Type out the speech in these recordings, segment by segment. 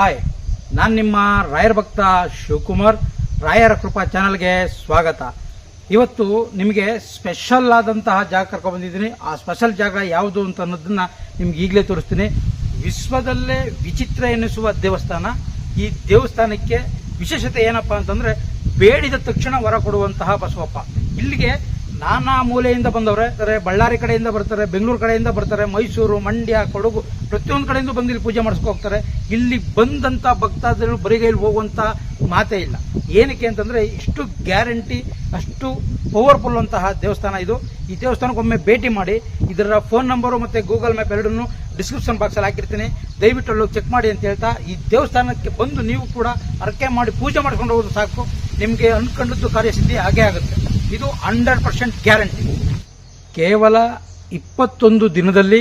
Hi, ನಾನು ನಿಮ್ಮ ರಾಯರ ಭಕ್ತ ಶಿವಕುಮಾರ್. ರಾಯರ ಕೃಪಾ ಚಾನಲ್ಗೆ ಸ್ವಾಗತ. ಇವತ್ತು ನಿಮಗೆ ಸ್ಪೆಷಲ್ ಆದಂತಹ ಜಾಗ ಕರ್ಕೊಂಡು ಬಂದಿದ್ದೀನಿ. ಆ ಸ್ಪೆಷಲ್ ಜಾಗ ಯಾವುದು ಅಂತ ಅನ್ನೋದನ್ನ ನಿಮ್ಗೆ ಈಗಲೇ ತೋರಿಸ್ತೀನಿ. ವಿಶ್ವದಲ್ಲೇ ವಿಚಿತ್ರ ಎನಿಸುವ ದೇವಸ್ಥಾನ. ಈ ದೇವಸ್ಥಾನಕ್ಕೆ ವಿಶೇಷತೆ ಏನಪ್ಪಾ ಅಂತಂದ್ರೆ ಬೇಡಿದ ತಕ್ಷಣ ಹೊರ ಕೊಡುವಂತಹ ಬಸವಪ್ಪ. ಇಲ್ಲಿಗೆ ನಾನಾ ಮೂಲೆಯಿಂದ ಬಂದವ್ರೆ, ಅಂದರೆ ಬಳ್ಳಾರಿ ಕಡೆಯಿಂದ ಬರ್ತಾರೆ, ಬೆಂಗಳೂರು ಕಡೆಯಿಂದ ಬರ್ತಾರೆ, ಮೈಸೂರು, ಮಂಡ್ಯ, ಕೊಡಗು, ಪ್ರತಿಯೊಂದು ಕಡೆಯಿಂದ ಬಂದು ಇಲ್ಲಿ ಪೂಜೆ ಮಾಡಿಸ್ಕೊ ಹೋಗ್ತಾರೆ. ಇಲ್ಲಿ ಬಂದಂತ ಭಕ್ತಾದಿಗಳು ಬರಿಗೈಲಿ ಹೋಗುವಂತ ಮಾತೇ ಇಲ್ಲ. ಏನಕ್ಕೆ ಅಂತಂದ್ರೆ ಇಷ್ಟು ಗ್ಯಾರಂಟಿ, ಅಷ್ಟು ಪವರ್ಫುಲ್ ಅಂತಹ ದೇವಸ್ಥಾನ ಇದು. ಈ ದೇವಸ್ಥಾನಕ್ಕೆ ಒಮ್ಮೆ ಭೇಟಿ ಮಾಡಿ, ಇದರ ಫೋನ್ ನಂಬರು ಮತ್ತೆ ಗೂಗಲ್ ಮ್ಯಾಪ್ ಎರಡನ್ನೂ ಡಿಸ್ಕ್ರಿಪ್ಷನ್ ಬಾಕ್ಸ್ ಅಲ್ಲಿ ಹಾಕಿರ್ತೀನಿ. ದಯವಿಟ್ಟು ಚೆಕ್ ಮಾಡಿ ಅಂತ ಹೇಳ್ತಾ, ಈ ದೇವಸ್ಥಾನಕ್ಕೆ ಬಂದು ನೀವು ಕೂಡ ಅರಕೆ ಮಾಡಿ ಪೂಜೆ ಮಾಡ್ಕೊಂಡು ಹೋಗೋದು ಸಾಕು. ನಿಮಗೆ ಅನ್ಕೊಂಡದ್ದು ಕಾರ್ಯಸಿದ್ಧಿ ಹಾಗೇ ಆಗುತ್ತೆ. ಇದು ಹಂಡ್ರೆಡ್ ಪರ್ಸೆಂಟ್ ಗ್ಯಾರಂಟಿ. ಕೇವಲ ಇಪ್ಪತ್ತೊಂದು ದಿನದಲ್ಲಿ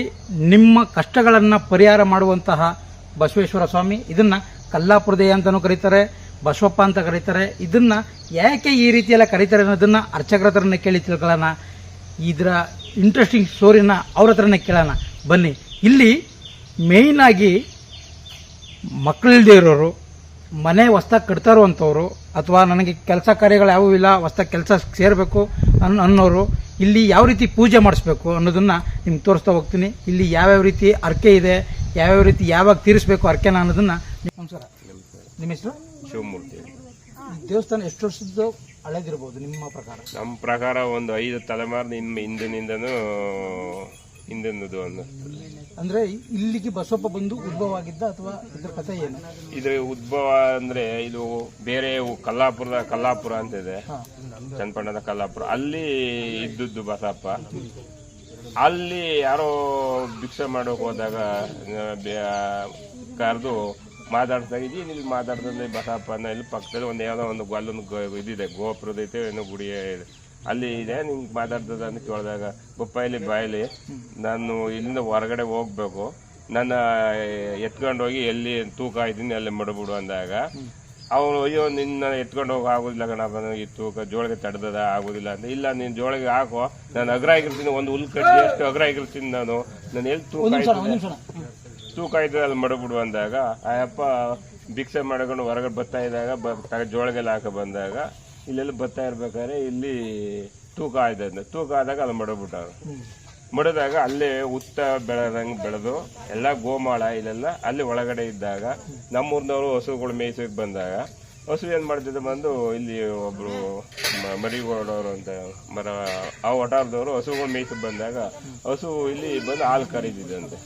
ನಿಮ್ಮ ಕಷ್ಟಗಳನ್ನು ಪರಿಹಾರ ಮಾಡುವಂತಹ ಬಸವೇಶ್ವರ ಸ್ವಾಮಿ, ಇದನ್ನ ಕಲ್ಲಾಪುರದಯ ಅಂತಲೂ ಕರೀತಾರೆ, ಬಸವಪ್ಪ ಅಂತ ಕರೀತಾರೆ, ಇದನ್ನು ಯಾಕೆ ಈ ರೀತಿಯೆಲ್ಲ ಕರೀತಾರೆ ಅನ್ನೋದನ್ನು ಅರ್ಚಕರ ಹತ್ರನೇ ಕೇಳಿ ತಿಳ್ಕೊಳ್ಳೋಣ. ಇದರ ಇಂಟ್ರೆಸ್ಟಿಂಗ್ ಸ್ಟೋರಿನ ಅವ್ರ ಹತ್ರನೇ ಕೇಳೋಣ. ಬನ್ನಿ. ಇಲ್ಲಿ ಮೇಯ್ನಾಗಿ ಮಕ್ಕಳಿಲ್ಲದೆ ಇರೋರು ಮನೆ ಹೊಸ್ದಾಗಿ ಕಟ್ತಾರೋ ಅಂಥವ್ರು ಅಥವಾ ನನಗೆ ಕೆಲಸ ಕಾರ್ಯಗಳು ಯಾವುವು ಇಲ್ಲ ಹೊಸ್ದಾಗಿ ಕೆಲಸ ಸೇರಬೇಕು ಅನ್ ಅನ್ನೋರು ಇಲ್ಲಿ ಯಾವ ರೀತಿ ಪೂಜೆ ಮಾಡಿಸ್ಬೇಕು ಅನ್ನೋದನ್ನು ನಿಮ್ಗೆ ತೋರಿಸ್ತಾ ಹೋಗ್ತೀನಿ. ಇಲ್ಲಿ ಯಾವ್ಯಾವ ರೀತಿ ಅರ್ಕೆ ಇದೆ ಯಾವ್ಯಾವ ರೀತಿ ಯಾವಾಗ ತೀರಿಸ್ಬೇಕು ಅರ್ಕೆನ ಅನ್ನೋದನ್ನ ನಮಸ್ಕಾರ. ನಿಮ್ಮ ಹೆಸರು? ಶಿವಮೂರ್ತಿ. ದೇವಸ್ಥಾನ ಎಷ್ಟು ವರ್ಷದ್ದು? ಹಳೆದಿರ್ಬೋದು ನಿಮ್ಮ ಪ್ರಕಾರ. ನಮ್ಮ ಪ್ರಕಾರ ಒಂದು ಐದು ತಲೆಮಾರಿನ ನಿಮ್ಮ ಹಿಂದಿನಿಂದನೂ ಹಿಂದಿನದು ಅನ್ನಿಸ್ತದೆ ಅಂದ್ರೆ ಇಲ್ಲಿಗೆ ಬಸವಪ್ಪ ಬಂದು ಉದ್ಭವ ಆಗಿದ್ದ ಅಥವಾ ಇದ್ರ ಕಥೆ ಏನು? ಇದ್ರ ಉದ್ಭವ ಅಂದ್ರೆ ಇದು ಬೇರೆ ಕಲ್ಲಾಪುರದ ಕಲ್ಲಾಪುರ ಅಂತ ಇದೆ. ಚನ್ನಪಣ್ಣದ ಕಲ್ಲಾಪುರ. ಅಲ್ಲಿ ಇದ್ದದ್ದು ಬಸಪ್ಪ. ಅಲ್ಲಿ ಯಾರೋ ಭಿಕ್ಷೆ ಮಾಡೋಕೆ ಹೋದಾಗ ಕರೆದು ಮಾತಾಡ್ತಾ ಇದ್ದೀವಿ ಇಲ್ಲಿ ಮಾತಾಡ್ದಲ್ಲಿ ಬಸಪ್ಪ ಇಲ್ಲಿ ಪಕ್ಕದಲ್ಲಿ ಒಂದು ಯಾವುದೋ ಒಂದು ಅಲ್ಲೊಂದು ಇದಿದೆ ಗೋಪುರದ ಐತೆ ಏನೋ ಗುಡಿ ಇದೆ. ಅಲ್ಲಿ ಇದೆ ನಿಂಗೆ ಮಾತಾಡ್ತದ ಅಂತ ಕೇಳಿದಾಗ ಬೊಪ್ಪಾಯಿಲಿ ಬಾಯಲ್ಲಿ ನಾನು ಇಲ್ಲಿಂದ ಹೊರಗಡೆ ಹೋಗ್ಬೇಕು. ನನ್ನ ಎತ್ಕೊಂಡು ಹೋಗಿ ಎಲ್ಲಿ ತೂಕ ಇದ್ದೀನಿ ಅಲ್ಲಿ ಮಡಬಿಡು ಅಂದಾಗ ಅವನು ಅಯ್ಯೋ ನಿನ್ನ ಎತ್ಕೊಂಡು ಹೋಗಿ ಆಗೋದಿಲ್ಲ ಕಣಪ್ಪ ನನಗೆ ಈ ತೂಕ ಜೋಳಿಗೆ ತಡ್ದದ ಆಗೋದಿಲ್ಲ ಅಂತ. ಇಲ್ಲ ನೀನು ಜೋಳಿಗೆ ಹಾಕೋ ನಾನು ಅಗ್ರ ಆಗಿರ್ತೀನಿ ಒಂದು ಹುಲ್ ಕಟ್ಟಿ ಅಷ್ಟು ಅಗ್ರ ಆಗಿರ್ತೀನಿ ನಾನು. ನಾನು ಎಲ್ಲಿ ತೂಕ ತೂಕ ಆಯ್ತದೆ ಅಲ್ಲಿ ಮಡಬಿಡು ಅಂದಾಗ ಆ ಅಪ್ಪ ಭಿಕ್ಷೆ ಮಾಡ್ಕೊಂಡು ಹೊರಗಡೆ ಬರ್ತಾ ಇದ್ದಾಗ ಬ ಜೋಳಿಗೆಲ್ಲ ಹಾಕ ಬಂದಾಗ ಇಲ್ಲೆಲ್ಲ ಬರ್ತಾ ಇರ್ಬೇಕಾದ್ರೆ ಇಲ್ಲಿ ತೂಕ ಆಯ್ತದೆ ತೂಕ ಆದಾಗ ಅಲ್ಲಿ ಮಡಬಿಟ್ಟು ಮಡದಾಗ ಅಲ್ಲೇ ಉತ್ತ ಬೆಳೆದಂಗೆ ಬೆಳೆದು ಎಲ್ಲ ಗೋಮಾಳ ಇಲ್ಲೆಲ್ಲ ಅಲ್ಲಿ ಒಳಗಡೆ ಇದ್ದಾಗ ನಮ್ಮೂರಿನವರು ಹಸುಗಳು ಮೇಯಿಸೋಕೆ ಬಂದಾಗ ಹಸು ಏನು ಮಾಡ್ತಿದ್ದೆ ಬಂದು ಇಲ್ಲಿ ಒಬ್ರು ಮ- ಮರಿಗೋಡವರು ಅಂತ ಮರ, ಆ ಒಟಾರದವರು ಹಸುಗಳು ಮೇಯ್ಸಕ್ಕೆ ಬಂದಾಗ ಹಸು ಇಲ್ಲಿ ಬಂದು ಹಾಲು ಕರೀತಿದ್ದಂತೆ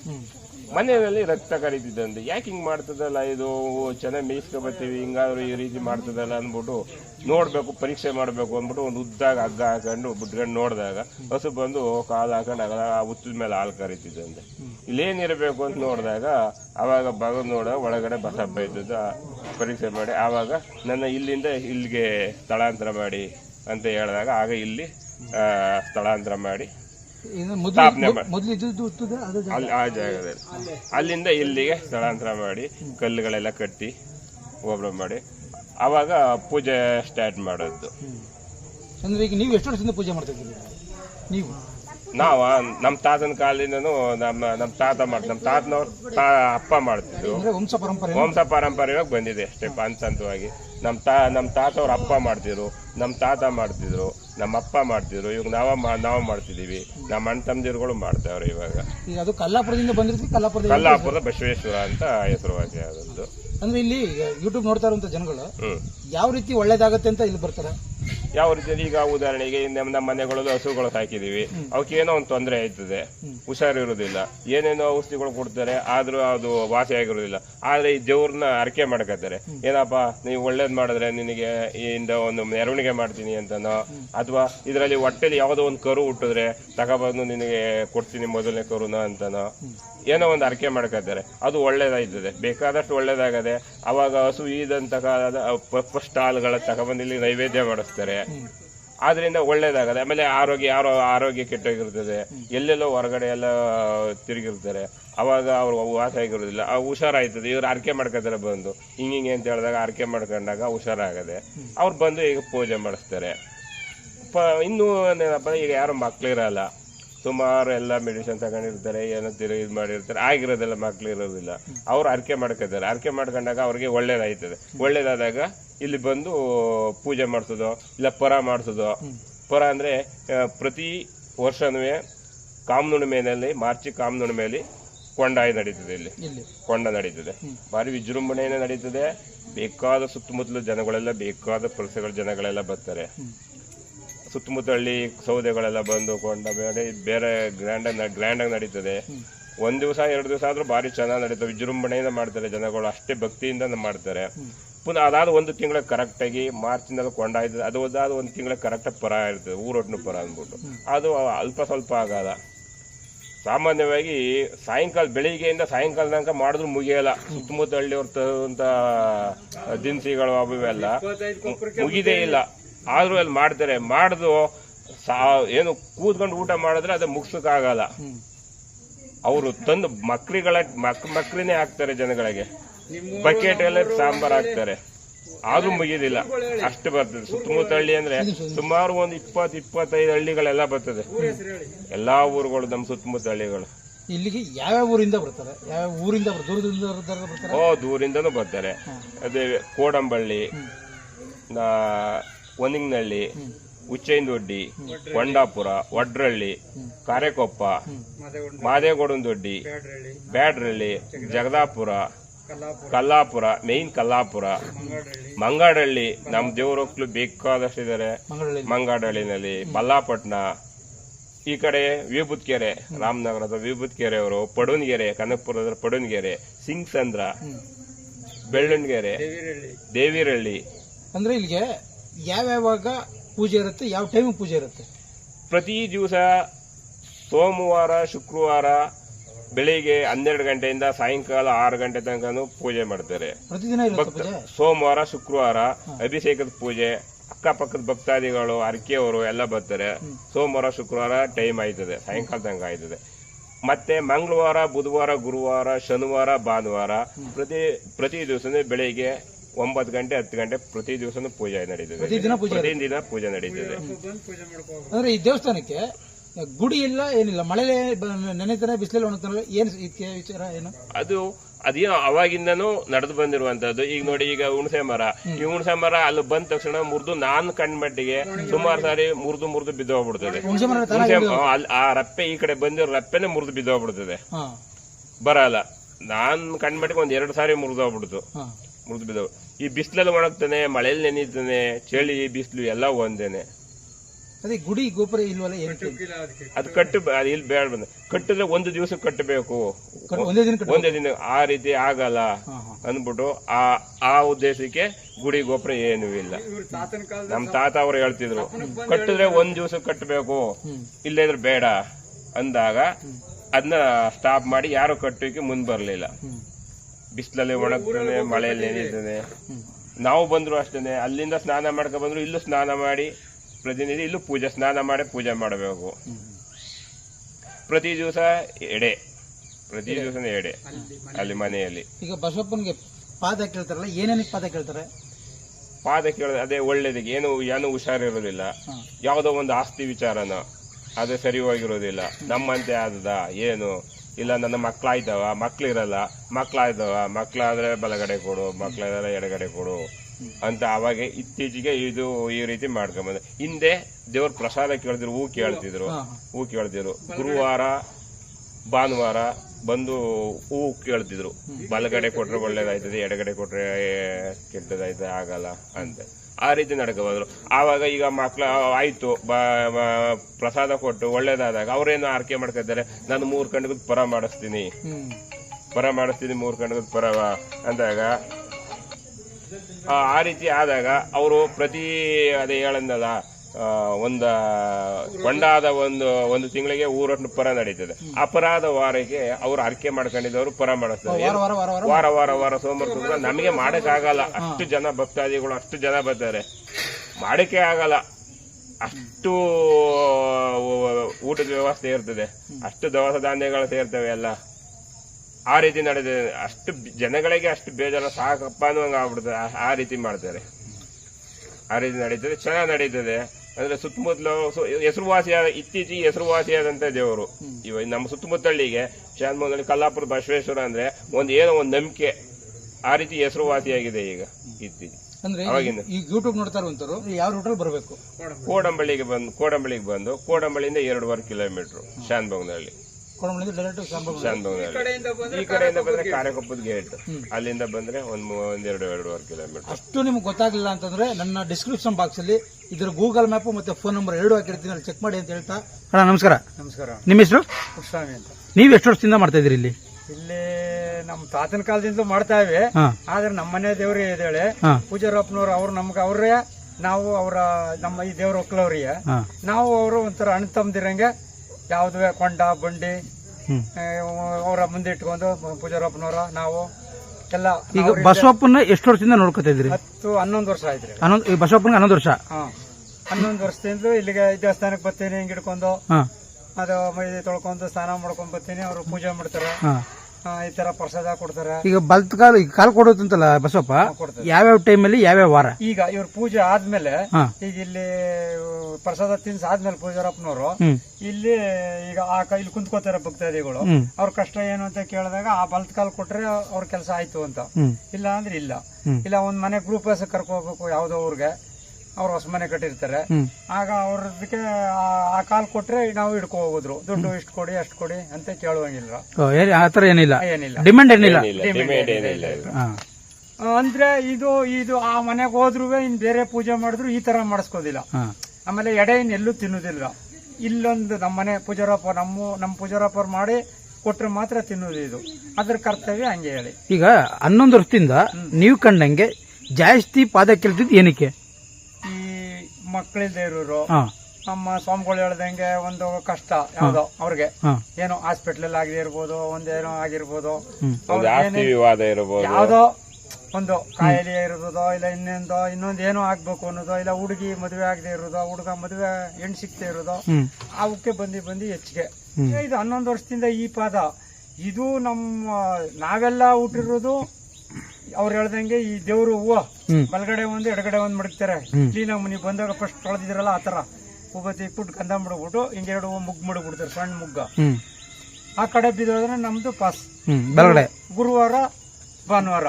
ಮನೆಯಲ್ಲಿ ರಕ್ತ ಕರೀತಿದ್ದಂತೆ. ಯಾಕೆ ಹಿಂಗೆ ಮಾಡ್ತದಲ್ಲ ಇದು? ಚೆನ್ನಾಗಿ ಮೇಯಿಸ್ಕೊ ಬರ್ತೀವಿ, ಹಿಂಗಾದ್ರು ಈ ರೀತಿ ಮಾಡ್ತದಲ್ಲ ಅಂದ್ಬಿಟ್ಟು ನೋಡ್ಬೇಕು, ಪರೀಕ್ಷೆ ಮಾಡಬೇಕು ಅಂದ್ಬಿಟ್ಟು ಒಂದು ಉದ್ದಾಗ ಹಗ್ಗ ಹಾಕೊಂಡು ಬಿಟ್ಕೊಂಡು ನೋಡಿದಾಗ ಹಸು ಬಂದು ಕಾಲು ಹಾಕೊಂಡು ಅಗಲ ಹುತ್ತದ ಮೇಲೆ ಹಾಲು ಕರೀತಿದ್ದಂತೆ. ಇಲ್ಲೇನಿರಬೇಕು ಅಂತ ನೋಡಿದಾಗ ಅವಾಗ ಬಗದ್ ನೋಡ ಒಳಗಡೆ ಬಸಪ್ಪ ಇದ್ದದ್ದು ಪರೀಕ್ಷೆ ಮಾಡಿ ಆವಾಗ ನನ್ನ ಇಲ್ಲಿಂದ ಇಲ್ಲಿಗೆ ಸ್ಥಳಾಂತರ ಮಾಡಿ ಅಂತ ಹೇಳಿದಾಗ ಆಗ ಇಲ್ಲಿ ಸ್ಥಳಾಂತರ ಮಾಡಿ ಆ ಜಾಗದಲ್ಲಿ ಅಲ್ಲಿಂದ ಇಲ್ಲಿಗೆ ಸ್ಥಳಾಂತರ ಮಾಡಿ ಕಲ್ಲುಗಳೆಲ್ಲ ಕಟ್ಟಿ ಗೊಬ್ಬರ ಮಾಡಿ. ಆವಾಗ ಪೂಜೆ ಸ್ಟಾರ್ಟ್ ಮಾಡೋದು. ಅಂದ್ರೆ ಈಗ ನೀವು ಎಷ್ಟು ವರ್ಷದಿಂದ ಪೂಜೆ ಮಾಡ್ತಾ ಇದ್ದೀರಿ? ನೀವು? ನಾವ ನಮ್ಮ ತಾತನ ಕಾಲಿನೂ ನಮ್ಮ ನಮ್ಮ ತಾತ ಮಾಡ್ ನಮ್ಮ ತಾತನವ್ರ ತಾ ಅಪ್ಪ ಮಾಡ್ತಿದ್ರು. ವಂಶ ಪರಂಪರೆ? ವಂಶ ಪರಂಪರೆಯಾಗಿ ಬಂದಿದೆ ಅಷ್ಟೇ ಹಂತ ಹಂತವಾಗಿ ನಮ್ಮ ತಾ ನಮ್ಮ ತಾತವ್ರ ಅಪ್ಪ ಮಾಡ್ತಿದ್ರು ನಮ್ಮ ತಾತ ಮಾಡ್ತಿದ್ರು ನಮ್ಮ ಅಪ್ಪ ಮಾಡ್ತಿದ್ರು ಇವಾಗ ನಾವ ನಾವ್ ಮಾಡ್ತಿದೀವಿ ನಮ್ಮ ಅಣ್ಣ ತಮ್ಮದಿರುಗಳು ಮಾಡ್ತಾವ್ರೆ ಇವಾಗ. ಈಗ ಅದು ಕಲ್ಲಾಪುರದಿಂದ ಬಂದಿರ್ತೀವಿ ಕಲ್ಲಾಪುರದ ಕಲ್ಲಾಪುರದ ಬಸವೇಶ್ವರ ಅಂತ ಹೆಸರುವಾಸಿ ಆದದ್ದು ಅಂದ್ರೆ ಇಲ್ಲಿ ಯೂಟ್ಯೂಬ್ ನೋಡ್ತಾ ಇರುವಂತ ಜನಗಳು ಯಾವ ರೀತಿ ಒಳ್ಳೇದಾಗತ್ತೆ ಅಂತ ಇಲ್ಲಿ ಬರ್ತಾರೆ? ಯಾವ ರೀತಿ ಈಗ ಉದಾಹರಣೆಗೆ ನಮ್ಮ ನಮ್ಮ ಮನೆಗಳಲ್ಲಿ ಹಸುಗಳು ಸಾಕಿದೀವಿ. ಅವಕ್ಕೆ ಏನೋ ಒಂದು ತೊಂದರೆ ಆಯ್ತದೆ. ಹುಷಾರಿರೋದಿಲ್ಲ ಏನೇನೋ ಔಷಧಿಗಳು ಕೊಡ್ತಾರೆ ಆದ್ರೂ ಅದು ವಾಸಿ ಆಗಿರೋದಿಲ್ಲ ಆದ್ರೆ ಈ ದೇವ್ರನ್ನ ಅರಕೆ ಮಾಡ್ಕೋತಾರೆ. ಏನಪ್ಪ ನೀವು ಒಳ್ಳೇದ್ ಮಾಡಿದ್ರೆ ನಿನಗೆ ಇಂದ ಒಂದು ಮೆರವಣಿಗೆ ಮಾಡ್ತೀನಿ ಅಂತನೋ ಅಥವಾ ಇದರಲ್ಲಿ ಹೊಟ್ಟೆಲಿ ಯಾವುದೋ ಒಂದು ಕರು ಹುಟ್ಟಿದ್ರೆ ತಗೊಬಂದು ನಿನಗೆ ಕೊಡ್ತೀನಿ ಮೊದಲನೇ ಕರುನ ಅಂತನೋ ಏನೋ ಒಂದು ಅರಕೆ ಮಾಡ್ಕೋತಾರೆ. ಅದು ಒಳ್ಳೇದಾಯ್ತದೆ. ಬೇಕಾದಷ್ಟು ಒಳ್ಳೇದಾಗದೆ ಅವಾಗ ಹಸು ಈದಂತ ಹಾಲುಗಳ ತಗೊಬಂದು ಇಲ್ಲಿ ನೈವೇದ್ಯ ಮಾಡಿಸ್ತಾರೆ. ಆದ್ರಿಂದ ಒಳ್ಳೇದಾಗದೆ ಆಮೇಲೆ ಆರೋಗ್ಯ, ಯಾರೋ ಆರೋಗ್ಯ ಕೆಟ್ಟೋಗಿರ್ತದೆ. ಎಲ್ಲೆಲ್ಲೋ ಹೊರಗಡೆ ಎಲ್ಲ ತಿರುಗಿರ್ತಾರೆ. ಅವಾಗ ಅವ್ರು ವಾಸ ಆಗಿರೋದಿಲ್ಲ. ಹುಷಾರಾಯ್ತದೆ. ಇವ್ರು ಆರ್ಕೆ ಮಾಡ್ಕೊತಾರೆ ಬಂದು. ಹಿಂಗ್ ಹಿಂಗೆ ಅಂತ ಹೇಳಿದಾಗ ಅರಕೆ ಮಾಡ್ಕೊಂಡಾಗ ಹುಷಾರಾಗದೆ. ಅವ್ರು ಬಂದು ಈಗ ಪೂಜೆ ಮಾಡಿಸ್ತಾರೆ. ಪ, ಇನ್ನೂ ಏನಪ್ಪ ಈಗ ಯಾರು ಮಕ್ಳಿರಲ್ಲ. ಸುಮಾರು ಎಲ್ಲ ಮೆಡಿಸಿನ್ ತಗೊಂಡಿರ್ತಾರೆ ಏನೋ ಇದು ಮಾಡಿರ್ತಾರೆ. ಆಗಿರೋದೆಲ್ಲ ಮಕ್ಳು ಇರೋದಿಲ್ಲ. ಅವ್ರು ಅರ್ಕೆ ಮಾಡ್ಕೊತಾರೆ. ಅರ್ಕೆ ಮಾಡ್ಕೊಂಡಾಗ ಅವ್ರಿಗೆ ಒಳ್ಳೇದಾಯ್ತದೆ. ಒಳ್ಳೇದಾದಾಗ ಇಲ್ಲಿ ಬಂದು ಪೂಜೆ ಮಾಡಿಸೋದು ಇಲ್ಲ ಪರ ಮಾಡಿಸೋದು. ಪರ ಅಂದ್ರೆ ಪ್ರತಿ ವರ್ಷನೂ ಕಾಮನುಣಿಮೆಯಲ್ಲಿ ಮಾರ್ಚ್ ಕಾಮನುಣಿಮೆಯಲ್ಲಿ ಕೊಂಡಾಯಿ ನಡೀತದೆ ಇಲ್ಲಿ. ಕೊಂಡ ನಡೀತದೆ. ಭಾರಿ ವಿಜೃಂಭಣೆಯಿಂದ ನಡೀತದೆ. ಬೇಕಾದ ಸುತ್ತಮುತ್ತಲ ಜನಗಳೆಲ್ಲ ಬೇಕಾದ ಪರಿಸರಗಳ ಜನಗಳೆಲ್ಲ ಬರ್ತಾರೆ. ಸುತ್ತಮುತ್ತ ಹಳ್ಳಿ ಸೌದೆಗಳೆಲ್ಲ ಬಂದು ಕೊಂಡ ಬೇರೆ ಬೇರೆ ಗ್ರ್ಯಾಂಡ್ ಗ್ರ್ಯಾಂಡ್ ಆಗಿ ನಡೀತದೆ. ಒಂದ್ ದಿವಸ, ಎರಡು ದಿವಸ ಆದ್ರೂ ಭಾರಿ ಚೆನ್ನಾಗಿ ನಡೀತದೆ. ವಿಜೃಂಭಣೆಯಿಂದ ಮಾಡ್ತಾರೆ ಜನಗಳು, ಅಷ್ಟೇ ಭಕ್ತಿಯಿಂದ ಮಾಡ್ತಾರೆ. ಪುನಃ ಅದಾದ ಒಂದು ತಿಂಗಳ ಕರೆಕ್ಟ್ ಆಗಿ ಮಾರ್ಚಿನಲ್ಲಿ ಕೊಂಡಾಯ್ತದೆ ಅದು ಅದಾದ ಒಂದು ತಿಂಗಳ ಕರೆಕ್ಟ್ ಪರ ಇರ್ತದೆ. ಊರೊಟ್ಟಿನ ಪರ ಅಂದ್ಬಿಟ್ಟು. ಅದು ಅಲ್ಪ ಸ್ವಲ್ಪ ಆಗಲ್ಲ. ಸಾಮಾನ್ಯವಾಗಿ ಸಾಯಂಕಾಲ, ಬೆಳಿಗ್ಗೆಯಿಂದ ಸಾಯಂಕಾಲ ತನಕ ಮಾಡಿದ್ರು ಮುಗಿಯಲ್ಲ. ಸುತ್ತಮುತ್ತ ಹಳ್ಳಿಯವ್ರ ತರುವಂತ ದಿನಸಿಗಳು ಅವು ಮುಗಿದೇ ಇಲ್ಲ. ಆದ್ರೂ ಅಲ್ಲಿ ಮಾಡ್ತಾರೆ ಮಾಡಿದು ಸಾ ಏನು ಕೂತ್ಕೊಂಡು ಊಟ ಮಾಡಿದ್ರೆ ಅದು ಮುಗ್ಸಕ್ಕಾಗಲ್ಲ. ಹ್ಮ್. ಅವರು ತಂದು ಮಕ್ಳಿಗಳ ಮಕ್ ಮಕ್ಳಿನೇ ಹಾಕ್ತಾರೆ ಜನಗಳಿಗೆ. ಬಕೆಟ್ ಎಲ್ಲ ಸಾಂಬಾರ್ ಹಾಕ್ತಾರೆ. ಆದ್ರೂ ಮುಗಿಯೋದಿಲ್ಲ ಅಷ್ಟು ಬರ್ತದೆ. ಸುತ್ತಮುತ್ತ ಹಳ್ಳಿ ಅಂದ್ರೆ ಸುಮಾರು ಒಂದು ಇಪ್ಪತ್ತು ಇಪ್ಪತ್ತೈದು ಹಳ್ಳಿಗಳೆಲ್ಲ ಬರ್ತದೆ. ಎಲ್ಲಾ ಊರುಗಳು ನಮ್ಮ ಸುತ್ತಮುತ್ತ ಹಳ್ಳಿಗಳು. ಇಲ್ಲಿಗೆ ಯಾವ್ಯಾವ ಊರಿಂದ ಬರ್ತಾರೆ? ಯಾವ್ಯಾವ ಊರಿಂದ ದೂರದಿಂದ ಬರ್ತಾರೆ ಓ ದೂರಿಂದನೂ ಬರ್ತಾರೆ. ಅದೇ ಕೋಡಂಬಳ್ಳಿ ಒನಿಂಗ್ನಳ್ಳಿ ಉಚ್ಚೈನದೊಡ್ಡಿ ಕೊಂಡಾಪುರ ವಡ್ರಳ್ಳಿ ಕಾರೆಕೊಪ್ಪ ಮಾದೇಗೌಡನದೊಡ್ಡಿ ಬ್ಯಾಡ್ರಳ್ಳಿ ಜಗದಾಪುರ ಕಲ್ಲಾಪುರ ಮೇನ್ ಕಲ್ಲಾಪುರ. ಮಂಗಾಡಹಳ್ಳಿ ನಮ್ಮ ದೇವರೊಕ್ಲು ಬೇಕಾದಷ್ಟು ಇದ್ದಾರೆ ಮಂಗಾಡಹಳ್ಳಿನಲ್ಲಿ ಬಲ್ಲಾಪಟ್ನ ಈ ಕಡೆ ವಿಭೂತ್ಕೆರೆ ರಾಮನಗರದ ವಿಭೂತ್ಕೆರೆ ಅವರು ಪಡುನ್ಗೆರೆ ಕನಕಪುರದ ಪಡುನ್ಗೆರೆ ಸಿಂಗ್ಸಂದ್ರ ಬೆಳ್ಳನ್ಗೆರೆ ದೇವಿರಳ್ಳಿ. ಅಂದ್ರೆ ಇಲ್ಲಿಗೆ ಯಾವ್ಯಾವಾಗ ಪೂಜೆ ಇರುತ್ತೆ ಯಾವ ಟೈಮ್ ಪೂಜೆ ಇರುತ್ತೆ? ಪ್ರತಿ ದಿವಸ ಸೋಮವಾರ ಶುಕ್ರವಾರ ಬೆಳಿಗ್ಗೆ ಹನ್ನೆರಡು ಗಂಟೆಯಿಂದ ಸಾಯಂಕಾಲ ಆರು ಗಂಟೆ ತನಕ ಪೂಜೆ ಮಾಡ್ತಾರೆ. ಪ್ರತಿದಿನ ಇರುತ್ತೆ ಪೂಜೆ? ಸೋಮವಾರ ಶುಕ್ರವಾರ ಅಭಿಷೇಕದ ಪೂಜೆ ಅಕ್ಕಪಕ್ಕದ ಭಕ್ತಾದಿಗಳು ಅರಕೆಯವರು ಎಲ್ಲ ಬರ್ತಾರೆ. ಸೋಮವಾರ ಶುಕ್ರವಾರ ಟೈಮ್ ಆಯ್ತದೆ ಸಾಯಂಕಾಲ ತನಕ ಆಯ್ತದೆ. ಮತ್ತೆ ಮಂಗಳವಾರ ಬುಧವಾರ ಗುರುವಾರ ಶನಿವಾರ ಭಾನುವಾರ ಪ್ರತಿ ಪ್ರತಿ ದಿವಸನೇ ಬೆಳಿಗ್ಗೆ ಒಂಬತ್ತು ಗಂಟೆ ಹತ್ತು ಗಂಟೆ ಪ್ರತಿ ದಿವಸನೂ ಪೂಜೆ ನಡೀತದೆ. ಪ್ರತಿದಿನ ಪೂಜೆ ಪ್ರತಿದಿನ ಪೂಜೆ ನಡೀತದೆ. ಅಂದ್ರೆ ಈ ದೇವಸ್ಥಾನಕ್ಕೆ ಗುಡಿ ಇಲ್ಲ ಏನಿಲ್ಲ. ಮಳೆಲೆ ನೆನೆತಾನೆ ಬಿಸಿಲಲ್ಲಿ ಒಣಗ್ತಾನೆ ಏನ್ ಇದಕ್ಕೆ ವಿಚಾರ ಏನು? ಅದು ಅದೇನೋ ಅವಾಗಿಂದನು ನಡೆದು ಬಂದಿರುವಂತದ್ದು ಈಗ ನೋಡಿ ಈಗ ಹುಣಸೆ ಮರ. ಈ ಹುಣಸೆ ಮರ ಅಲ್ಲಿ ಬಂದ ತಕ್ಷಣ ಮುರಿದು ನಾನ್ ಕಣ್ಮಟ್ಟಿಗೆ ಸುಮಾರು ಸಾರಿ ಮುರಿದು ಮುರಿದು ಬಿದ್ದೋಗ್ಬಿಡ್ತದೆ. ಹೋಗ್ಬಿಡ್ತದೆ. ಹುಣಸೆ ಆ ರಪ್ಪೆ ಈ ಕಡೆ ಬಂದಿರೋ ರಪ್ಪೆನೆ ಮುರಿದು ಬಿದ್ದೋಗ್ಬಿಡ್ತದೆ. ಹೋಗ್ಬಿಡ್ತದೆ ಬರಲ್ಲ. ನಾನ್ ಕಣ್ಮಟ್ಟಿಗೆ ಒಂದ್ ಎರಡು ಸಾರಿ ಮುರಿದೋಗ್ಬಿಡ್ತು. ಹಾ. ಮುರಿದು ಬಿದ್ದವು ಈ ಬಿಸಿಲಲ್ಲಿ ಒಣಗ್ತಾನೆ ಮಳೆಯಲ್ಲಿ ನೆನೀತಾನೆ ಚಳಿ ಬಿಸಿಲು ಎಲ್ಲ ಒಂದೇನೆ. ಅದೇ ಗುಡಿ ಗೋಪುರ ಇಲ್ವಲ್ಲ ಅದು ಕಟ್ಟು ಅದು ಇಲ್ಲಿ ಬೇಡ ಬಂದ. ಕಟ್ಟಿದ್ರೆ ಒಂದು ದಿವಸ ಕಟ್ಟಬೇಕು. ಕಟ್- ಒಂದೇ ದಿನ ಕಟ್ಟ ಒಂದೇ ದಿನ ಆ ರೀತಿ ಆಗಲ್ಲ ಅಂದ್ಬಿಟ್ಟು ಆ ಆ ಉದ್ದೇಶಕ್ಕೆ ಗುಡಿ ಗೋಪುರ ಏನೂ ಇಲ್ಲ. ನಮ್ ತಾತ ಅವರು ಹೇಳ್ತಿದ್ರು ಕಟ್ಟಿದ್ರೆ ಒಂದ್ ದಿವಸ ಕಟ್ಟಬೇಕು. ಇಲ್ಲ ಇಲ್ಲದ್ರೆ ಬೇಡ ಅಂದಾಗ ಅದನ್ನ ಸ್ಟಾಪ್ ಮಾಡಿ ಯಾರು ಕಟ್ಟೋಕೆ ಮುಂದ್ ಬರ್ಲಿಲ್ಲ. ಬಿಸಿಲಲ್ಲಿ ಒಣಗ್ತದೆ ಮಳೆಯಲ್ಲಿ ನೆನೆಯುತ್ತದೆ ನಾವು ಬಂದ್ರು ಅಷ್ಟೇನೆ. ಅಲ್ಲಿಂದ ಸ್ನಾನ ಮಾಡ್ಕೊ ಬಂದ್ರು ಇಲ್ಲೂ ಸ್ನಾನ ಮಾಡಿ ಪ್ರತಿನಿಧಿ ಇಲ್ಲೂ ಪೂಜೆ ಸ್ನಾನ ಮಾಡಿ ಪೂಜೆ ಮಾಡಬೇಕು. ಪ್ರತಿ ದಿವಸ ಎಡೆ. ಪ್ರತಿ ದಿವಸ ಎಡೆ. ಅಲ್ಲಿ ಮನೆಯಲ್ಲಿ. ಈಗ ಬಸವಪ್ಪನಿಗೆ ಪಾದ ಕೇಳ್ತಾರಲ್ಲ ಏನೇನಕ್ಕೆ ಪಾದ ಕೇಳ್ತಾರೆ? ಪಾದ ಕೇಳಿದ್ರೆ ಅದೇ ಒಳ್ಳೇದಿಗೆ ಏನು ಏನು ಹುಷಾರಿರೋದಿಲ್ಲ. ಯಾವುದೋ ಒಂದು ಆಸ್ತಿ ವಿಚಾರನ. ಅದೇ ಸರಿ ಹೋಗಿರೋದಿಲ್ಲ ನಮ್ಮಂತೆ ಆದದ? ಏನು? ಇಲ್ಲ ನನ್ನ ಮಕ್ಕಳಾಯ್ತವ ಮಕ್ಳಿರಲ್ಲ. ಮಕ್ಳಾಯ್ತವ ಮಕ್ಳಾದ್ರೆ ಬಲಗಡೆ ಕೊಡು ಮಕ್ಕಳಾದ್ರೆ ಎಡಗಡೆ ಕೊಡು ಅಂತ ಅವಾಗ ಇತ್ತೀಚೆಗೆ ಇದು ಈ ರೀತಿ ಮಾಡ್ಕೊಂಬಂದ. ಹಿಂದೆ ದೇವ್ರ ಪ್ರಸಾದ ಕೇಳ್ತಿದ್ರು ಹೂ ಕೇಳ್ತಿದ್ರು. ಹೂ ಕೇಳ್ತಿದ್ರು. ಗುರುವಾರ ಭಾನುವಾರ ಬಂದು ಹೂ ಕೇಳ್ತಿದ್ರು. ಬಲಗಡೆ ಕೊಟ್ರೆ ಒಳ್ಳೇದಾಯ್ತದೆ ಎಡಗಡೆ ಕೊಟ್ರೆ ಕೆಟ್ಟದಾಯ್ತದೆ ಆಗಲ್ಲ ಅಂತ ಆ ರೀತಿ ನಡ್ಕೋಬೋದು. ಆವಾಗ ಈಗ ಮಕ್ಕಳು ಆಯ್ತು ಪ್ರಸಾದ ಕೊಟ್ಟು ಒಳ್ಳೇದಾದಾಗ ಅವ್ರೇನು ಆರ್ಕೆ ಮಾಡ್ಕೊತಾರೆ ನಾನು ಮೂರ್ ಕಣ್ಗದ್ ಪರ ಮಾಡಿಸ್ತೀನಿ. ಪರ ಮಾಡಿಸ್ತೀನಿ ಮೂರ್ ಕಣ್ಗದ್ ಪರವ ಅಂದಾಗ ಆ ರೀತಿ ಆದಾಗ ಅವರು ಪ್ರತಿ ಅದೇ ಹೇಳಂದಲ್ಲ ಒಂದ ಕೊಂಡಾದ ಒಂದು ಒಂದು ತಿಂಗಳಿಗೆ ಊರೊಟ್ಟು ಪರ ನಡೀತದೆ. ಅಪರಾಧ ವಾರಕ್ಕೆ ಅವರು ಅರ್ಕೆ ಮಾಡ್ಕೊಂಡಿದ್ದವರು ಪರ ಮಾಡಿಸ್ತಾರೆ. ವಾರ ವಾರ ವಾರ ವಾರ? ವಾರ ವಾರ ವಾರ ಸೋಮವಾರ ನಮಗೆ ಮಾಡಕ್ ಆಗಲ್ಲ. ಅಷ್ಟು ಜನ ಭಕ್ತಾದಿಗಳು ಅಷ್ಟು ಜನ ಬರ್ತಾರೆ. ಮಾಡಕ್ಕೆ ಆಗಲ್ಲ. ಅಷ್ಟು ಊಟದ ವ್ಯವಸ್ಥೆ ಇರ್ತದೆ. ಅಷ್ಟು ದವಸ ಧಾನ್ಯಗಳು ಸೇರ್ತವೆ ಎಲ್ಲ. ಆ ರೀತಿ ನಡೆದಿದೆ. ಅಷ್ಟು ಜನಗಳಿಗೆ ಅಷ್ಟು ಬೇಜಾರ. ಸಾಕಪ್ಪ ಅನ್ನೋ ಆಗ್ಬಿಡ್ತದೆ. ಆ ರೀತಿ ಮಾಡ್ತಾರೆ. ಆ ರೀತಿ ನಡೀತದೆ. ಚೆನ್ನಾಗಿ ನಡೀತದೆ. ಅಂದ್ರೆ ಸುತ್ತಮುತ್ತಲು ಹೆಸರುವಾಸಿಯಾದ ಇತ್ತೀಚೆಗೆ ಹೆಸರುವಾಸಿಯಾದಂತ ದೇವರು. ಇವ ನಮ್ಮ ಸುತ್ತಮುತ್ತಳಿಗೆ ಶಾನ್ಮೋಗಲ್ಲಿ ಕಲ್ಲಾಪುರ ಬಸವೇಶ್ವರ ಅಂದ್ರೆ ಒಂದ್ ಏನೋ ಒಂದ್ ನಂಬಿಕೆ ಆ ರೀತಿ ಹೆಸರುವಾಸಿಯಾಗಿದೆ ಈಗ ಇತ್ತೀಚೆಗೆ. ಅಂದ್ರೆ. ಈಗ ಯೂಟ್ಯೂಬ್ ನೋಡ್ತಾ ಇರುವಂತರು ಯಾವ ರೂಟಲ್ಲಿ ಬರಬೇಕು? ಕೋಡಂಬಳ್ಳಿಗೆ ಬಂದು ಕೋಡಂಬಳಿಗೆ ಬಂದು ಕೋಡಂಬಳಿಯಿಂದ ಎರಡೂವರೆ ಕಿಲೋಮೀಟರ್ ಶಾನ್ಭೋಗನಹಳ್ಳಿ ಕೊಡಮಳಿಂದ ಡೈರೆಕ್ಟ್ ಈ ಕಡೆಯಿಂದ ಬಂದ್ರೆ ಕಾರ್ಯಕೊಪ್ಪದ ಗೇಟ್ ಅಲ್ಲಿಂದ ಬಂದ್ರೆ ಒಂದ್ ಮೂ- ಒಂದ್ ಎರಡು ಎರಡೂವರೆ ಕಿಲೋಮೀಟರ್ ಅಷ್ಟು ನಿಮ್ಗೆ ಗೊತ್ತಾಗಲಿಲ್ಲ ಅಂತಂದ್ರೆ ನನ್ನ ಡಿಸ್ಕ್ರಿಪ್ಷನ್ ಬಾಕ್ಸ್ ಅಲ್ಲಿ ಇದ್ರ ಗೂಗಲ್ ಮ್ಯಾಪ್ ಮತ್ತೆ ಫೋನ್ ನಂಬರ್ ಎರಡು ಹಾಕಿರ್ತೀನಿ ಅಲ್ಲಿ ಚೆಕ್ ಮಾಡಿ ಅಂತ ಹೇಳ್ತಾ. ಅಣ್ಣ ನಮಸ್ಕಾರ. ನಮಸ್ಕಾರ. ನಿಮ್ಮ ಹೆಸರು? ಪುಷ್ಪಾಮಿ ಅಂತ. ನೀವು ಎಷ್ಟು ವರ್ಷದಿಂದ ಮಾಡ್ತಾ ಇದ್ದೀರಿ ಇಲ್ಲಿ? ಇಲ್ಲಿ ನಮ್ಮ ತಾತನ ಕಾಲದಿಂದ ಮಾಡ್ತಾ ಇವೆ. ಹಾ. ಆದ್ರೆ ನಮ್ಮ ಮನೆ ದೇವ್ರೇ ಇದ್ದಾಳೆ. ಹಾ. ಪೂಜಾರಪ್ಪನವ್ರು ಅವ್ರು ನಮ್ಗೆ ಅವ್ರೇ ನಾವು ಅವರ ನಮ್ಮ ಈ ದೇವ್ರ ಒಕ್ಕಲವ್ರಿಗೆ. ಹಾ. ನಾವು ಅವರು ಒಂಥರ ಅಣ್ಣ ತಮ್ಮದಿರಂಗೆ ಯಾವ್ದು ಕೊಂಡ ಬಂಡಿ ಅವರ ಮುಂದೆ ಇಟ್ಕೊಂಡು ಪೂಜಾರಪ್ಪನವರ ನಾವು ಎಲ್ಲ ಈಗ ಬಸವಪ್ಪನ ಎಷ್ಟು ವರ್ಷದಿಂದ ನೋಡ್ಕೊತಾ ಇದ್ರಿ ಹತ್ತು ಹನ್ನೊಂದು ವರ್ಷ ಆಯ್ತು ಹನ್ನೊಂದು ಈ ಬಸವಪ್ಪನಿಗೆ ಹನ್ನೊಂದು ವರ್ಷ? ಹನ್ನೊಂದು ವರ್ಷದಿಂದ ಇಲ್ಲಿಗೆ ದೇವಸ್ಥಾನಕ್ಕೆ ಬರ್ತೀನಿ ಹಿಂಗ್ ಹಿಡ್ಕೊಂಡು ಅದು ಮೈ ತೊಳ್ಕೊಂಡು ಸ್ನಾನ ಮಾಡ್ಕೊಂಡ್ ಬರ್ತೀನಿ ಅವರು ಪೂಜೆ ಮಾಡ್ತಾರೆ. ಈ ತರ ಪ್ರಸಾದ ಕೊಡ್ತಾರೆ. ಈಗ ಬಲ್ತ್ ಕಾಲ್ ಈಗ ಕಾಲು ಕೊಡೋದಂತಲ್ಲ ಬಸವಪ್ಪ? ಕೊಡ್ತಾರೆ ಯಾವ್ಯಾವ ಟೈಮಲ್ಲಿ ಯಾವ್ಯಾವ ವಾರ? ಈಗ ಇವ್ರ ಪೂಜೆ ಆದ್ಮೇಲೆ ಹಾ. ಈಗ ಇಲ್ಲಿ ಪ್ರಸಾದ ತಿನ್ಸ್ ಆದ್ಮೇಲೆ ಪೂಜಾರಪ್ಪನವರು ಹ್ಮ್. ಇಲ್ಲಿ ಈಗ ಆ ಕ- ಇಲ್ಲಿ ಕುಂತ್ಕೋತಾರೆ ಭಕ್ತಾದಿಗಳು. ಹ್ಮ್. ಅವ್ರ ಕಷ್ಟ ಏನು ಅಂತ ಕೇಳಿದಾಗ ಆ ಬಲ್ತ್ ಕಾಲ್ ಕೊಟ್ರೆ ಅವ್ರ ಕೆಲಸ ಆಯ್ತು ಅಂತ. ಹ್ಮ್. ಇಲ್ಲ ಅಂದ್ರೆ ಇಲ್ಲ. ಹ್ಮ್. ಇಲ್ಲ ಒಂದ್ ಮನೆ ಗ್ರೂಪ್ ಕರ್ಕೋಬೇಕು ಯಾವ್ದೋ ಊರಿಗೆ. ಅವ್ರ ಹೊಸ ಮನೆ ಕಟ್ಟಿರ್ತಾರೆ. ಆಗ ಅವ್ರದಕ್ಕೆ ಆ- ಕಾಲ್ ಕೊಟ್ರೆ ನಾವು ಹಿಡ್ಕೊ ಹೋಗುದ್ರು ದುಡ್ಡು ಇಷ್ಟು ಕೊಡಿ ಅಷ್ಟು ಕೊಡಿ ಅಂತ ಕೇಳುವಂಗಿಲ್ಲ. ಆತರ ಏನಿಲ್ಲ? ಏನಿಲ್ಲ. ಡಿಮ್ಯಾಂಡ್ ಏನಿಲ್ಲ? ಅಂದ್ರೆ ಇದು ಇದು ಆ ಮನೆಗೆ ಹೋದ್ರು ಇನ್ ಬೇರೆ ಪೂಜೆ ಮಾಡಿದ್ರು ಈ ತರ ಮಾಡಿಸ್ಕೋದಿಲ್ಲ. ಆಮೇಲೆ ಎಡೆ ಇನ್ ಎಲ್ಲೂ ತಿನ್ನುದಿಲ್ಲ. ಇಲ್ಲೊಂದು ನಮ್ಮನೆ ಪೂಜಾರಪ್ಪ ನಮ್ಮ ನಮ್ಮ ಪೂಜಾರಪ್ಪರು ಮಾಡಿ ಕೊಟ್ರೆ ಮಾತ್ರ ತಿನ್ನೋದು ಇದು. ಅದ್ರ ಕರ್ತವ್ಯ ಹಂಗೆ ಹೇಳಿ. ಈಗ ಹನ್ನೊಂದು ವರ್ಷದಿಂದ ನೀವು ಕಂಡಂಗೆ ಜಾಸ್ತಿ ಪಾದ ಕೇಳ್ತಿದ್ ಏನಕ್ಕೆ? ಮಕ್ಕಳಿಲ್ದೇ ಇರೋರು ನಮ್ಮ ಸ್ವಾಮಿಗಳು ಹೇಳ್ದಂಗೆ ಒಂದು ಕಷ್ಟ ಯಾವ್ದೋ ಅವ್ರಿಗೆ. ಏನೋ ಹಾಸ್ಪಿಟ್ಲಲ್ಲಿ ಆಗದೆ ಇರ್ಬೋದು ಒಂದೇನೋ ಆಗಿರ್ಬೋದು. ಯಾವ್ದೋ ಒಂದು ಕಾಯಿಲೆ ಇರೋದೋ ಇಲ್ಲ ಇನ್ನೊಂದೋ ಇನ್ನೊಂದು ಏನೋ ಆಗ್ಬೇಕು ಅನ್ನೋದೋ ಇಲ್ಲ ಹುಡುಗಿ ಮದುವೆ ಆಗದೆ ಇರೋದೋ ಹುಡುಗ ಮದುವೆ ಹೆಣ್ ಸಿಗ್ತಾ ಇರೋದೋ ಅವಕ್ಕೆ ಬಂದು ಬಂದು ಹೆಚ್ಚಿಗೆ. ಇದು ಹನ್ನೊಂದು ವರ್ಷದಿಂದ ಈ ಪಾದ. ಇದು ನಮ್ಮ ನಾವೆಲ್ಲ ಹುಟ್ಟಿರೋದು ಅವ್ರು ಹೇಳ್ದಂಗೆ ಈ ದೇವ್ರು ಹೂವು. ಬಲಗಡೆ ಒಂದು ಎಡಗಡೆ ಒಂದು ಮಡಗ್ತಾರೆ. ಕ್ಲೀನ್ ನೀವು ಬಂದಾಗ ಫಸ್ಟ್ ತೊಳೆದಿದ್ರಲ್ಲ ಆ ತರ ಹೂಬತ್ತಿ ಇಟ್ಬಿಟ್ಟು ಗಂಧ ಹಿಂಗೆ ಹಿಂಗೆರಡು ಹೂವು ಮುಗ್ ಮಡಗ್ಬಿಡ್ತಾರೆ ಸಣ್ಣ ಮುಗ್ಗ. ಆ ಕಡೆ ಬಿದ್ದೋದ್ರೆ ನಮ್ದು ಪಾಸ್ ಬಲಗಡೆ. ಗುರುವಾರ ಭಾನುವಾರ.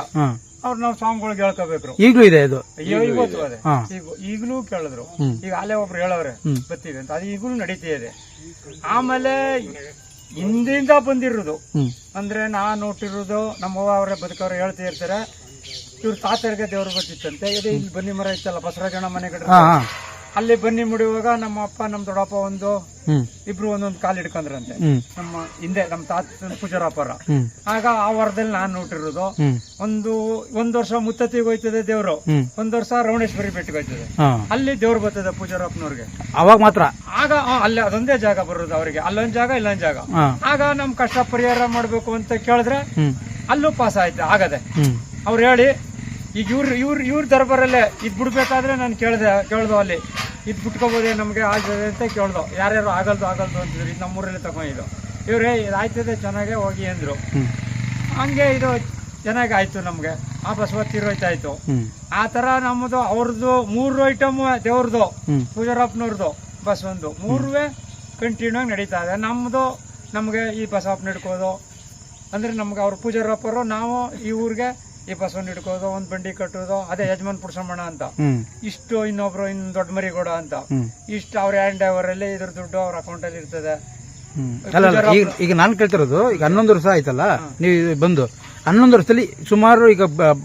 ಅವ್ರು ನಾವು ಸ್ವಾಮಿಗಳಿಗೆ ಹೇಳ್ಕೋಬೇಕು ಈಗಲೂ ಇದೆ ಇದು. ಇವತ್ತು ಅದೇ ಈಗಲೂ ಕೇಳಿದ್ರು. ಈಗ ಅಲ್ಲೇ ಒಬ್ರು ಹೇಳವ್ರೆ ಬತ್ತೀವಿ ಅಂತ. ಅದು ಈಗಲೂ ನಡೀತಾ ಇದೆ. ಆಮೇಲೆ ಹಿಂದಿಂದ ಬಂದಿರೋದು. ಅಂದ್ರೆ ನಾನು ನೋಟಿರೋದು ನಮ್ಮವ್ವ ಅವರೇ ಬದುಕವ್ರೆ ಹೇಳ್ತಾ ಇರ್ತಾರೆ. ಇವ್ರ ತಾತರಿಗೆ ದೇವ್ರ ಬರ್ತಿತ್ತಂತೆ ಇದು ಇಲ್ಲಿ ಬನ್ನಿ ಮರ ಇತ್ತಲ್ಲ ಬಸವರಾಜಣ್ಣ ಮನೆ ಕಡೆ ಹಾ ಹಾ. ಅಲ್ಲಿ ಬನ್ನಿ ಮುಡಿಯುವಾಗ ನಮ್ಮ ಅಪ್ಪ ನಮ್ಮ ದೊಡ್ಡಪ್ಪ ಒಂದು ಇಬ್ರು ಒಂದೊಂದು ಕಾಲು ಹಿಡ್ಕೊಂಡ್ರಂತೆ. ಹ್ಮ್. ನಮ್ಮ ಹಿಂದೆ ನಮ್ಮ ತಾತ ಪೂಜಾರಪ್ಪರ ಆಗ ಆ ವಾರದಲ್ಲಿ ನಾನು ಹ್ಮ್. ಒಂದು ಒಂದ್ ವರ್ಷ ಮುತ್ತತ್ತಿಗೆ ಹೋಯ್ತದೆ ದೇವ್ರು. ಒಂದ್ ವರ್ಷ ರವಣೇಶ್ವರಿ ಬೆಟ್ಟಿಗೆ ಹೋಯ್ತದೆ. ಅಲ್ಲಿ ದೇವ್ರು ಬರ್ತದೆ ಪೂಜಾರಪ್ಪನವ್ರಿಗೆ. ಅವಾಗ ಮಾತ್ರ? ಆಗ ಅಲ್ಲಿ ಅದೊಂದೇ ಜಾಗ ಬರೋದು ಅವರಿಗೆ. ಅಲ್ಲೊಂದ್ ಜಾಗ ಇಲ್ಲೊಂದ್ ಜಾಗ. ಆಗ ನಮ್ ಕಷ್ಟ ಪರಿಹಾರ ಮಾಡ್ಬೇಕು ಅಂತ ಕೇಳಿದ್ರೆ ಅಲ್ಲೂ ಪಾಸ್ ಆಯ್ತು ಆಗದೆ. ಅವ್ರು ಹೇಳಿ ಈಗ ಇವ್ರ ಇವ್ರ ಇವ್ರ ದರ್ಬಾರಲ್ಲೇ ಇದ್ ಬಿಡ್ಬೇಕಾದ್ರೆ ನಾನು ಕೇಳ್ದೆ ಕೇಳ್ದೋ ಅಲ್ಲಿ. ಇದ್ ಬಿಟ್ಕೋಬೋದೇ ನಮಗೆ ಆಗ್ತದೆ ಅಂತ ಕೇಳ್ದು. ಯಾರ್ಯಾರು ಆಗಲ್ದು ಆಗಲ್ದು ಅಂತಿದ್ರು. ಇದು ನಮ್ಮೂರಲ್ಲಿ ತಗೊಂಡಿದ್ದು. ಇವ್ರೇ ಇದು ಆಯ್ತದೆ ಚೆನ್ನಾಗೆ ಹೋಗಿ ಅಂದ್ರು. ಹಂಗೆ ಇದು ಚೆನ್ನಾಗಿ ಆಯ್ತು ನಮ್ಗೆ. ಆ ಬಸವ ತೀರೋಯ್ತಾಯ್ತು ಆ ತರ ನಮ್ಮದು ಅವ್ರದ್ದು ಮೂರು ಐಟಮ್ ದೇವ್ರದ್ದು ಪೂಜಾರಪ್ಪನವ್ರದ್ದು ಬಸ್ ಒಂದು. ಮೂರುವೆ ಕಂಟಿನ್ಯೂ ಆಗಿ ನಡೀತಾ ಇದೆ. ನಮ್ಮದು ನಮಗೆ ಈ ಬಸವಪ್ಪ ನಡ್ಕೋದು ಅಂದ್ರೆ ನಮ್ಗೆ ಅವ್ರ ಪೂಜಾರಪ್ಪರು ನಾವು ಈ ಊರಿಗೆ ಈ ಬಸವನ್ ಹಿಡ್ಕೋದು ಒಂದ್ ಬಂಡಿ ಕಟ್ಟೋದು ಅದೇ ಯಜಮಾನ್ ಪುರುಷಮ್ಮಣ ಅಂತ. ಇಷ್ಟು ಇನ್ನೊಬ್ರು ಇನ್ನು ದೊಡ್ಡ ಮರಿಗೌಡ ಅಂತ. ಇಷ್ಟು ಅವ್ರ ಹ್ಯಾಂಡ್ ಅವರಲ್ಲಿ ಇದ್ರ ದುಡ್ಡು ಅವ್ರ ಇರ್ತದೆ. ಅಲ್ಲ ಅಲ್ಲ ಈಗ ಈಗ ನಾನು ಕೇಳ್ತಿರೋದು ಈಗ ಹನ್ನೊಂದು ವರ್ಷ ಆಯ್ತಲ್ಲ ನೀವು ಬಂದು ಹನ್ನೊಂದು ವರ್ಷದಲ್ಲಿ ಸುಮಾರು ಈಗ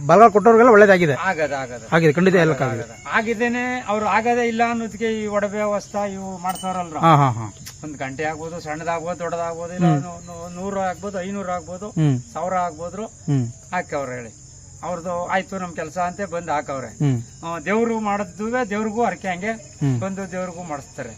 ಬಲ ಕೊಟ್ಟವ್ರಿಗೆಲ್ಲ ಒಳ್ಳೇದಾಗಿದೆ. ಆಗದ ಆಗದ. ಆಗಿದೆ ಖಂಡಿತ ಎಲ್ಲ ಆಗಿದೆ ಆಗಿದ್ದೇನೆ ಅವ್ರು ಆಗದೇ ಇಲ್ಲ ಅನ್ನೋದಕ್ಕೆ ಈ ಒಡವೆ ವಸ್ತ ಇವು ಮಾಡ್ತಾರಲ್ರ ಒಂದ್ ಗಂಟೆ ಆಗ್ಬೋದು ಸಣ್ಣದಾಗ್ಬೋದು ದೊಡ್ಡದಾಗ್ಬೋದು ಇಲ್ಲ ನೂರು ಆಗ್ಬೋದು ಐನೂರು ಆಗ್ಬೋದು ಸಾವಿರ ಆಗ್ಬೋದ್ರು. ಹಾಕಿ ಅವ್ರು ಹೇಳಿ. ಅವ್ರದ್ದು ಆಯ್ತು ನಮ್ ಕೆಲಸ ಅಂತ ಬಂದು ಹಾಕವ್ರೆ. ದೇವ್ರು ಮಾಡದ್ದುವೆ ದೇವ್ರಿಗೂ ಹರಕೆ ಹಂಗೆ ಬಂದು ದೇವ್ರಿಗೂ ಮಾಡಿಸ್ತಾರೆ.